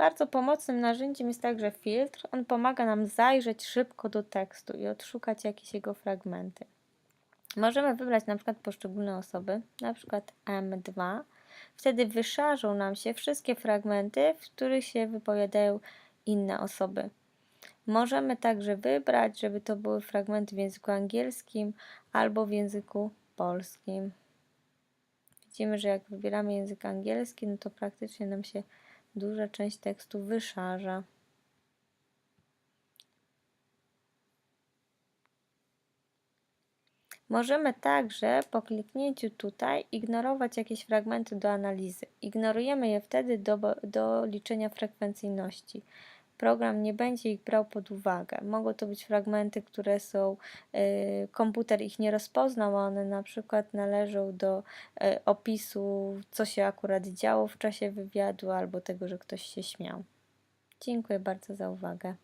Bardzo pomocnym narzędziem jest także filtr. On pomaga nam zajrzeć szybko do tekstu i odszukać jakieś jego fragmenty. Możemy wybrać na przykład poszczególne osoby, na przykład M2. Wtedy wyszarzą nam się wszystkie fragmenty, w których się wypowiadają inne osoby. Możemy także wybrać, żeby to były fragmenty w języku angielskim albo w języku polskim. Widzimy, że jak wybieramy język angielski, no to praktycznie nam się duża część tekstu wyszarza. Możemy także po kliknięciu tutaj ignorować jakieś fragmenty do analizy. Ignorujemy je wtedy do, do liczenia frekwencyjności. Program nie będzie ich brał pod uwagę. Mogą to być fragmenty, które są, y, komputer ich nie rozpoznał, a one na przykład należą do y, opisu, co się akurat działo w czasie wywiadu albo tego, że ktoś się śmiał. Dziękuję bardzo za uwagę.